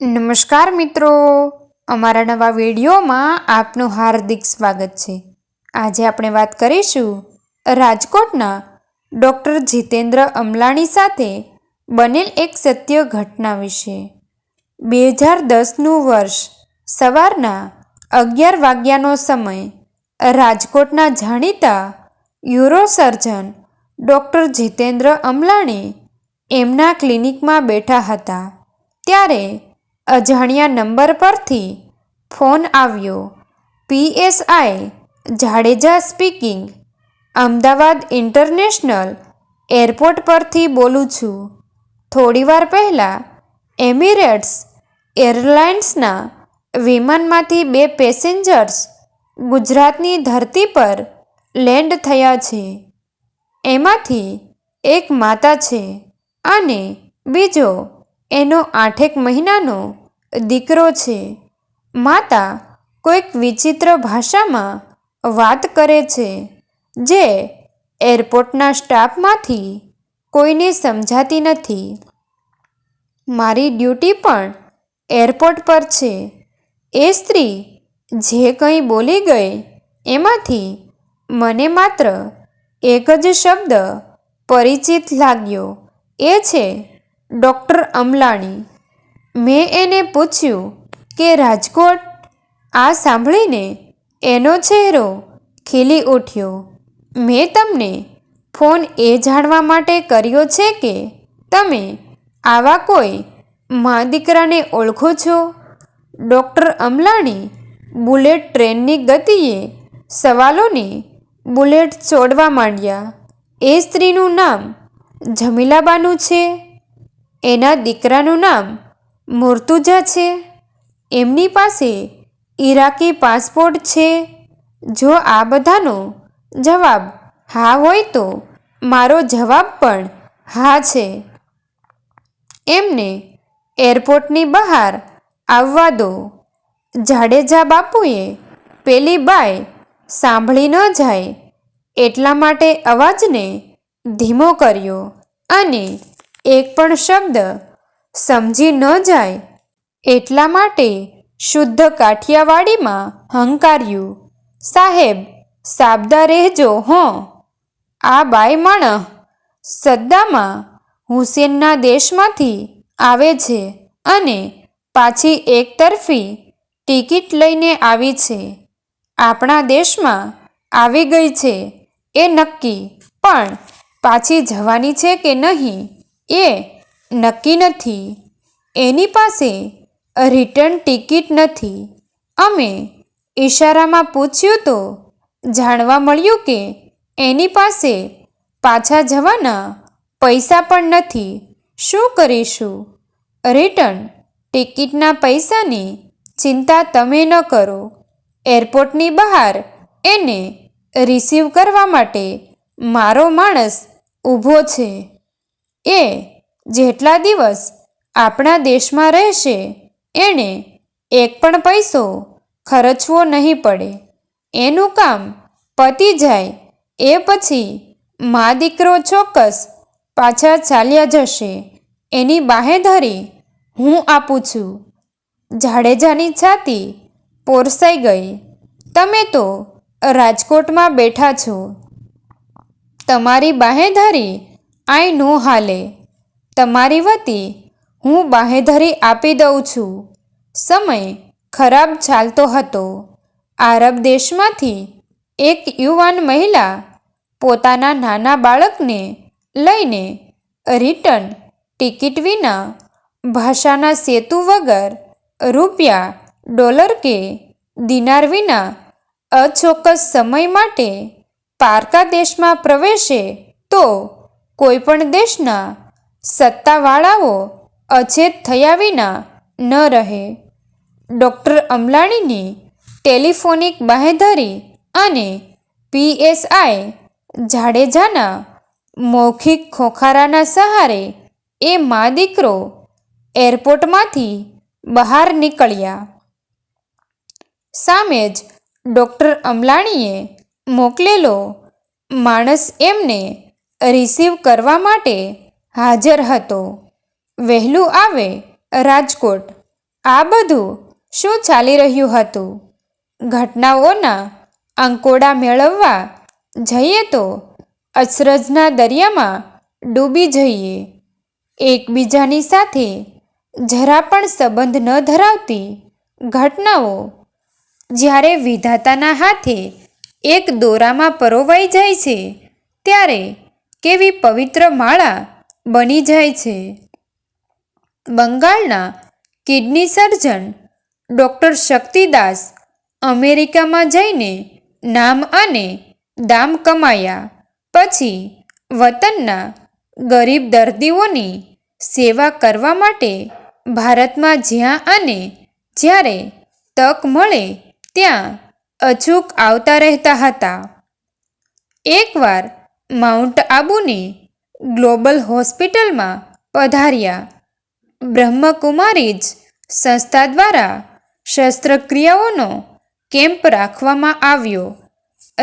નમસ્કાર મિત્રો. અમારા નવા વિડીયોમાં આપનું હાર્દિક સ્વાગત છે. આજે આપણે વાત કરીશું રાજકોટના ડૉક્ટર જીતેન્દ્ર અમલાણી સાથે બનેલ એક સત્ય ઘટના વિશે. બે હજાર દસનું વર્ષ, સવારના અગિયાર વાગ્યાનો સમય, રાજકોટના જાણીતા યુરોસર્જન ડૉક્ટર જીતેન્દ્ર અમલાણી એમના ક્લિનિકમાં બેઠા હતા. ત્યારે અજાણ્યા નંબર પરથી ફોન આવ્યો. PSI Jadeja speaking, Ahmedabad international airport પરથી બોલું છું. થોડીવાર પહેલાં એમિરેટ્સ એરલાઇન્સના વિમાનમાંથી બે પેસેન્જર્સ ગુજરાતની ધરતી પર લેન્ડ થયા છે. એમાંથી એક માતા છે અને બીજો એનો આઠેક મહિનાનો દીકરો છે. માતા કોઈક વિચિત્ર ભાષામાં વાત કરે છે, જે એરપોર્ટના સ્ટાફમાંથી કોઈને સમજાતી નથી. મારી ડ્યુટી પણ એરપોર્ટ પર છે. એ સ્ત્રી જે કંઈ બોલી ગઈ એમાંથી મને માત્ર એક જ શબ્દ પરિચિત લાગ્યો. એ છે ડૉક્ટર અમલાણી. મેં એને પૂછ્યું કે, રાજકોટ? આ સાંભળીને એનો ચહેરો ખીલી ઉઠ્યો. મેં તમને ફોન એ જાણવા માટે કર્યો છે કે તમે આવા કોઈ મા દીકરાને ઓળખો છો? ડૉક્ટર અમલાણી બુલેટ ટ્રેનની ગતિએ સવાલોની બુલેટ છોડવા માંડ્યા. એ સ્ત્રીનું નામ જમીલાબાનું છે. એના દીકરાનું નામ મુર્તુજા છે. એમની પાસે ઈરાકી પાસપોર્ટ છે. જો આ બધાનો જવાબ હા હોય તો મારો જવાબ પણ હા છે. એમને એરપોર્ટની બહાર આવવા દો. જાડેજા બાપુએ પેલી બાય સાંભળી ન જાય એટલા માટે અવાજને ધીમો કર્યો અને એક પણ શબ્દ સમજી ન જાય. એટલા માટે શુદ્ધ કાઠિયાવાડીમાં હંકાર્યું. સાહેબ, સાબદા રહેજો, હં. આ બાઈ માણહ સદ્દામાં હુસેનના દેશમાંથી આવે છે અને પાછી એકતરફી ટિકિટ લઈને આવી છે. આપણા દેશમાં આવી ગઈ છે, એ નક્કી. પણ પાછી જવાની છે કે નહીં, એ નક્કી નથી. એની પાસે રિટર્ન ટિકિટ નથી. અમે ઈશારામાં પૂછ્યું તો જાણવા મળ્યું કે એની પાસે પાછા જવાના પૈસા પણ નથી. શું કરીશું? રિટર્ન ટિકિટના પૈસાની ચિંતા તમે ન કરો. એરપોર્ટની બહાર એને રિસીવ કરવા માટે મારો માણસ ઊભો છે. એ જેટલા દિવસ આપણા દેશમાં રહેશે, એણે એક પણ પૈસો ખર્ચવો નહીં પડે. એનું કામ પતી જાય એ પછી મા દીકરો ચોક્કસ પાછા ચાલ્યા જશે. એની બાહેધરી હું આપું છું. જાડેજાની છાતી પોરસાઈ ગઈ. તમે તો રાજકોટમાં બેઠા છો. તમારી બાહેધરી આઈ નો હાલે. તમારી વતી હું બાહેધરી આપી દઉં છું. સમય ખરાબ ચાલતો હતો. આરબ દેશમાંથી એક યુવાન મહિલા પોતાના નાના બાળકને લઈને રિટર્ન ટિકિટ વિના ભાષાના સેતુ વગર રૂપિયા ડોલર કે દિનાર વિના અચોક્કસ સમય માટે પારકા દેશમાં પ્રવેશે તો કોઈપણ દેશના સત્તાવાળાઓ અછેત થયા વિના ન રહે. ડૉક્ટર અમલાણીની ટેલિફોનિક બાહેધરી અને પીએસઆઈ જાડેજાના મૌખિક ખોખારાના સહારે એ મા દીકરો એરપોર્ટમાંથી બહાર નીકળ્યા. સામે જ ડૉક્ટર અમલાણીએ મોકલેલો માણસ એમને રિસીવ કરવા માટે હાજર હતો. વહેલું આવે રાજકોટ. આ બધું શું ચાલી રહ્યું હતું? ઘટનાઓના અંકોડા મેળવવા જઈએ તો અચરજના દરિયામાં ડૂબી જઈએ. એકબીજાની સાથે જરા પણ સંબંધ ન ધરાવતી ઘટનાઓ જ્યારે વિધાતાના હાથે એક દોરામાં પરોવાઈ જાય છે, ત્યારે કેવી પવિત્ર માળા બની જાય છે. બંગાળના કિડની સર્જન ડૉક્ટર શક્તિદાસ અમેરિકામાં જઈને નામ અને દામ કમાયા. પછી વતનના ગરીબ દર્દીઓની સેવા કરવા માટે ભારતમાં જ્યાં અને જ્યારે તક મળે ત્યાં અચૂક આવતા રહેતા હતા. એકવાર માઉન્ટ આબુની ગ્લોબલ હોસ્પિટલમાં પધાર્યા. બ્રહ્મકુમારી જ સંસ્થા દ્વારા શસ્ત્રક્રિયાઓનો કેમ્પ રાખવામાં આવ્યો.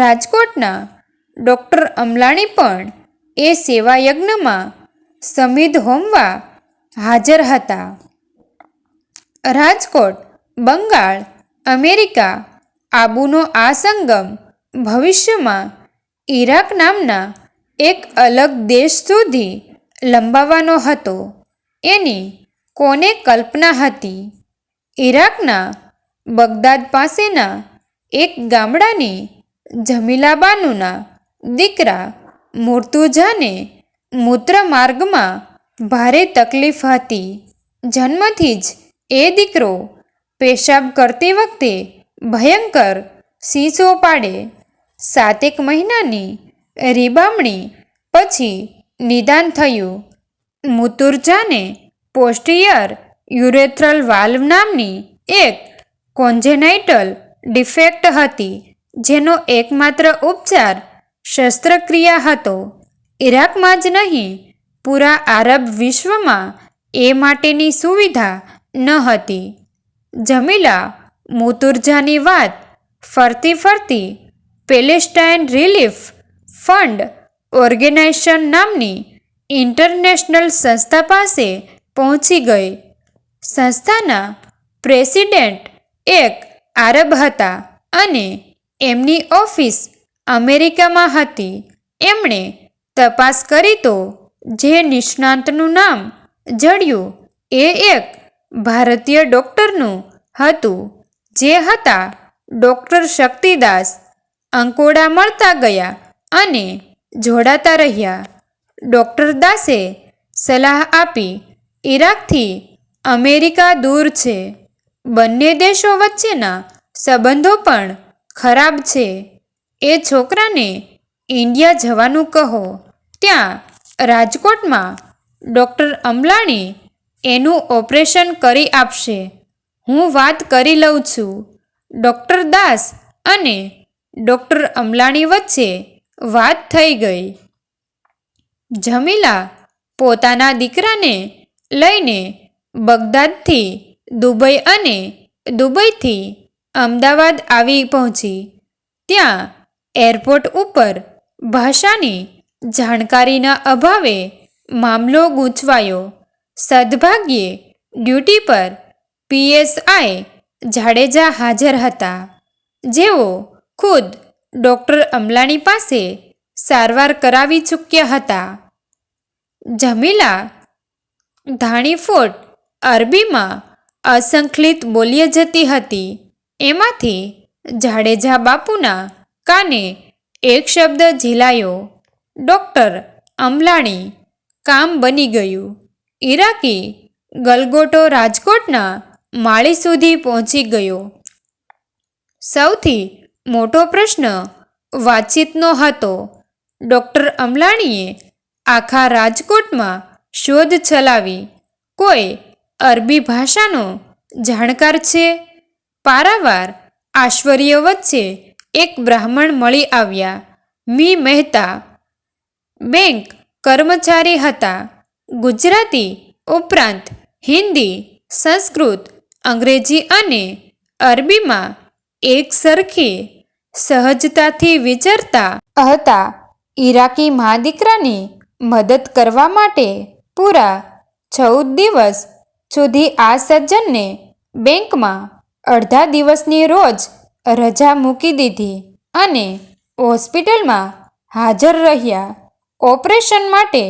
રાજકોટના ડૉક્ટર અમલાણી પણ એ સેવા યજ્ઞમાં સમિધ હોમવા હાજર હતા. રાજકોટ, બંગાળ, અમેરિકા, આબુનો આ સંગમ ભવિષ્યમાં ઈરાક નામના એક અલગ દેશ સુધી લંબાવાનો હતો. એની કોને કલ્પના હતી? ઈરાકના બગદાદ પાસેના એક ગામડાની જમીલાબાનુના દીકરા મુર્તુજાને મૂત્રમાર્ગમાં ભારે તકલીફ હતી. જન્મથી જ એ દીકરો પેશાબ કરતી વખતે ભયંકર સીસો પાડે. સાતેક મહિનાની રીબામણી. પછી નિદાન થયું. મુતુરજાને પોસ્ટિયર યુરેથ્રલ વાલ્વ નામની એક કોન્જેનાઇટલ ડિફેક્ટ હતી, જેનો એકમાત્ર ઉપચાર શસ્ત્રક્રિયા હતો. ઈરાકમાં જ નહીં, પૂરા આરબ વિશ્વમાં એ માટેની સુવિધા ન હતી. જમીલા મુતુરજાની વાત ફરતી ફરતી પેલેસ્ટાઇન રિલીફ ફંડ ઓર્ગેનાઇઝેશન નામની ઇન્ટરનેશનલ સંસ્થા પાસે પહોંચી ગઈ. સંસ્થાના પ્રેસિડેન્ટ એક આરબ હતા અને એમની ઓફિસ અમેરિકામાં હતી. એમણે તપાસ કરી તો જે નિષ્ણાંતનું નામ જડ્યું એ એક ભારતીય ડૉક્ટરનું હતું, જે હતા ડૉક્ટર શક્તિદાસ. અંકોડા મળતા ગયા અને જોડાતા રહ્યા. ડૉક્ટર દાસે સલાહ આપી ઈરાકથી અમેરિકા દૂર છે. બંને દેશો વચ્ચેના સંબંધો પણ ખરાબ છે. એ છોકરાને ઇન્ડિયા જવાનું કહો. ત્યાં રાજકોટમાં ડૉક્ટર અમલાણી એનું ઓપરેશન કરી આપશે. હું વાત કરી લઉં છું. ડૉક્ટર દાસ અને ડૉક્ટર અમલાણી વચ્ચે વાત થઈ ગઈ. જમીલા પોતાના દીકરાને લઈને બગદાદથી દુબઈ અને દુબઈથી અમદાવાદ આવી પહોંચી. ત્યાં એરપોર્ટ ઉપર ભાષાની જાણકારીના અભાવે મામલો ગૂંચવાયો. સદભાગ્યે ડ્યુટી પર પીએસઆઈ જાડેજા હાજર હતા. જેઓ ખુદ ડૉક્ટર અમલાણી પાસે સારવાર કરાવી ચૂક્યા હતા. જમીલા ધાણીફોટ અરબીમાં અસંખલિત બોલીએ જતી હતી. એમાંથી જાડેજા બાપુના કાને એક શબ્દ ઝીલાયો. ડૉક્ટર અમલાણી કામ બની ગયું. ઈરાકી ગલગોટો રાજકોટના માળી સુધી પહોંચી ગયો. સૌથી મોટો પ્રશ્ન વાતચીતનો હતો. ડૉક્ટર અમલાણીએ આખા રાજકોટમાં શોધ ચલાવી. કોઈ અરબી ભાષાનો જાણકાર છે? પારાવાર આશ્ચર્ય વચ્ચે એક બ્રાહ્મણ મળી આવ્યા. મી. મહેતા. બેંક કર્મચારી હતા. ગુજરાતી ઉપરાંત હિન્દી, સંસ્કૃત, અંગ્રેજી અને અરબીમાં એક સરખી સહજતાથી વિચરતા હતા, ઈરાકી મા દીકરાની મદદ કરવા માટે પૂરા ચૌદ દિવસ સુધી આ સજ્જનને બેંકમાં અડધા દિવસની રોજ રજા મૂકી દીધી અને હોસ્પિટલમાં હાજર રહ્યા. ઓપરેશન માટે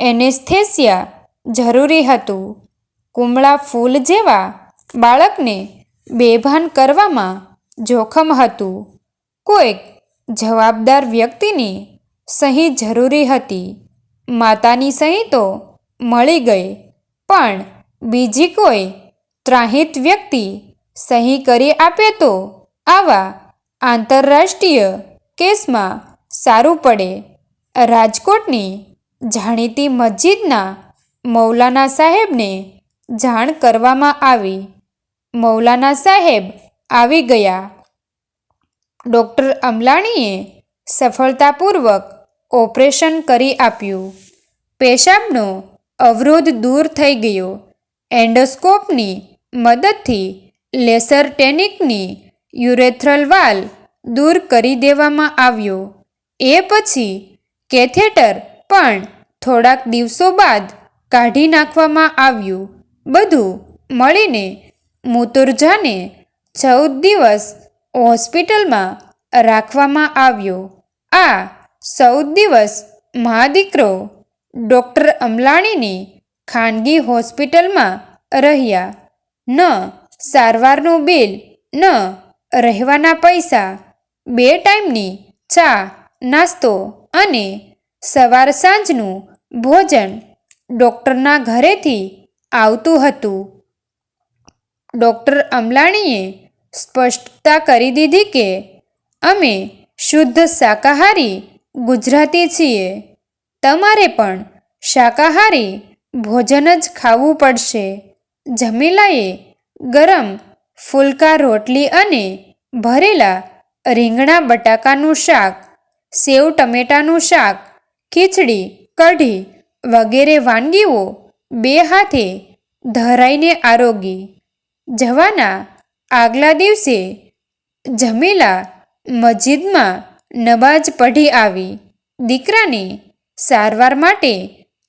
એનેસ્થેસિયા જરૂરી હતું. કુમળા ફૂલ જેવા બાળકને બેભાન કરવામાં જોખમ હતું. કોઈક જવાબદાર વ્યક્તિની સહી જરૂરી હતી. માતાની સહી તો મળી ગઈ, પણ બીજી કોઈ ત્રાહિત વ્યક્તિ સહી કરી આપે તો આવા આંતરરાષ્ટ્રીય કેસમાં સારું પડે. રાજકોટની જાણીતી મસ્જિદના મૌલાના સાહેબને જાણ કરવામાં આવી. મૌલાના સાહેબ આવી ગયા. ડૉક્ટર અમલાણીએ સફળતાપૂર્વક ઓપરેશન કરી આપ્યું. પેશાબનો અવરોધ દૂર થઈ ગયો. એન્ડોસ્કોપની મદદથી લેસર ટેનિકની યુરેથ્રલ વાલ દૂર કરી દેવામાં આવ્યો. એ પછી કેથેટર પણ થોડાક દિવસો બાદ કાઢી નાખવામાં આવ્યું. બધું મળીને મુતુરજાને ચૌદ દિવસ હોસ્પિટલમાં રાખવામાં આવ્યો. આ ચૌદ દિવસ મહાદીકરો ડૉક્ટર અમલાણીની ખાનગી હોસ્પિટલમાં રહ્યા. ન સારવારનું બિલ, ન રહેવાના પૈસા, બે ટાઈમની ચા, નાસ્તો અને સવાર સાંજનું ભોજન ડૉક્ટરના ઘરેથી આવતું હતું. ડૉક્ટર અમલાણીએ સ્પષ્ટતા કરી દીધી કે અમે શુદ્ધ શાકાહારી ગુજરાતી છીએ. તમારે પણ શાકાહારી ભોજન જ ખાવું પડશે. જમીલાએ ગરમ ફુલકા રોટલી અને ભરેલા રીંગણા બટાકાનું શાક, સેવ ટમેટાનું શાક, ખીચડી કઢી વગેરે વાનગીઓ બે હાથે ધરાઈને આરોગી. જવાના આગલા દિવસે જમીલા મસ્જિદમાં નમાજ પઢી આવી. દીકરાની સારવાર માટે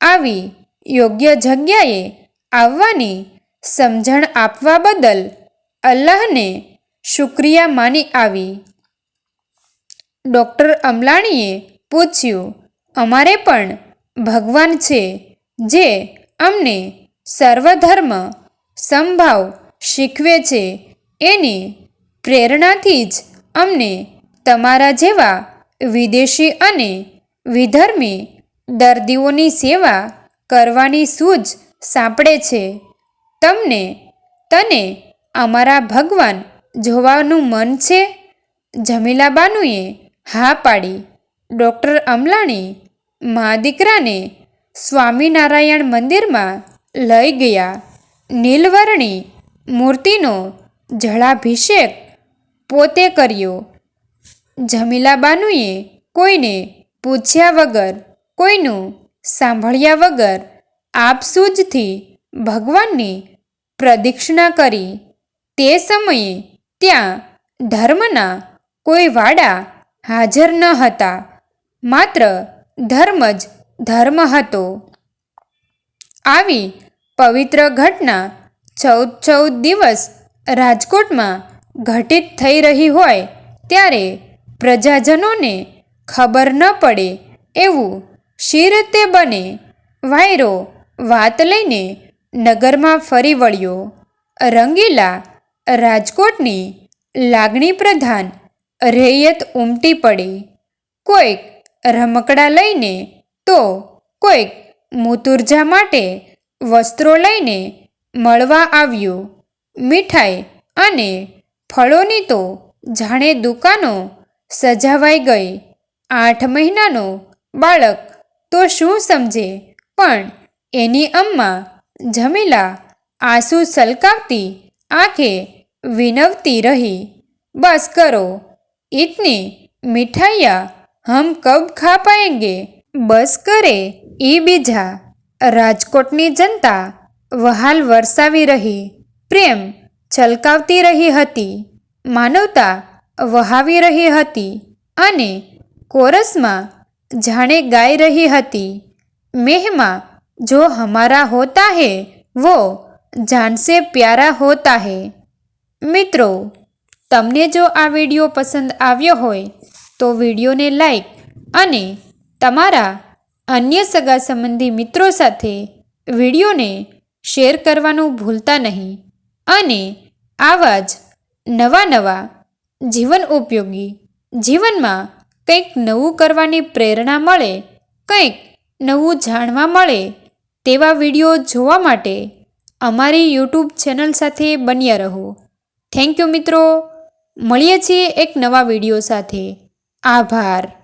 આવી યોગ્ય જગ્યાએ આવવાની સમજણ આપવા બદલ અલ્લાહને શુક્રિયા માની આવી. ડૉક્ટર અમલાણીએ પૂછ્યું, અમારે પણ ભગવાન છે જે અમને સર્વધર્મ સંભાવ શીખવે છે. એની પ્રેરણાથી જ અમને તમારા જેવા વિદેશી અને વિધર્મી દર્દીઓની સેવા કરવાની સૂઝ સાંપડે છે. તમને, તને અમારા ભગવાન જોવાનું મન છે? જમીલા બાનુએ હા પાડી. ડૉક્ટર અમલાણી મા દીકરાને સ્વામિનારાયણ મંદિરમાં લઈ ગયા. નીલવર્ણી મૂર્તિનો જળાભિષેક પોતે કર્યો. જમીલા બાનુએ કોઈને પૂછ્યા વગર, કોઈનું સાંભળ્યા વગર આપસૂજથી ભગવાનની પ્રદક્ષિણા કરી. તે સમયે ત્યાં ધર્મના કોઈ વાડા હાજર ન હતા. માત્ર ધર્મ જ ધર્મ હતો. આવી પવિત્ર ઘટના ચૌદ ચૌદ દિવસ રાજકોટમાં ઘટિત થઈ રહી હોય ત્યારે પ્રજાજનોને ખબર ન પડે એવું શી રીતે બને વાયરો વાત લઈને નગરમાં ફરી વળ્યો. રંગીલા રાજકોટની લાગણી પ્રધાન રેયત ઉમટી પડી. કોઈક રમકડા લઈને તો કોઈક મુતુરજા માટે વસ્ત્રો લઈને મળવા આવ્યું. મીઠાઈ અને ફળોની તો જાણે દુકાનો સજાવાઈ ગઈ. આઠ મહિનાનો બાળક તો શું સમજે? પણ એની અમ્મા જમીલા આંસુ સલકાવતી આંખે વિનવતી રહી. બસ કરો ઇતની મીઠાઈયા હમ કબ ખા પાએંગે બસ કરે એ બીજા. રાજકોટની જનતા વહાલ વરસાવી રહી. પ્રેમ છલકાવતી રહી હતી, માનવતા વહાવી રહી હતી અને કોરસમાં જાણે ગાઈ રહી હતી. મેહમાં જો હમારા હોતા હે, વો જાનસે પ્યારા હોતા હે. મિત્રો, તમને જો આ વીડિયો પસંદ આવ્યો હોય, તો વિડીયોને લાઈક અને તમારા અન્ય સગા સંબંધી મિત્રો સાથે વિડીયોને શેર કરવાનું ભૂલતા નહીં. અને આવા જ નવા નવા જીવન ઉપયોગી જીવનમાં કંઈક નવું કરવાની પ્રેરણા મળે, કંઈક નવું જાણવા મળે તેવા વીડિયો જોવા માટે અમારી યુટ્યુબ ચેનલ સાથે બન્યા રહો. થેન્ક યુ મિત્રો. મળીએ છીએ એક નવા વીડિયો સાથે. આભાર.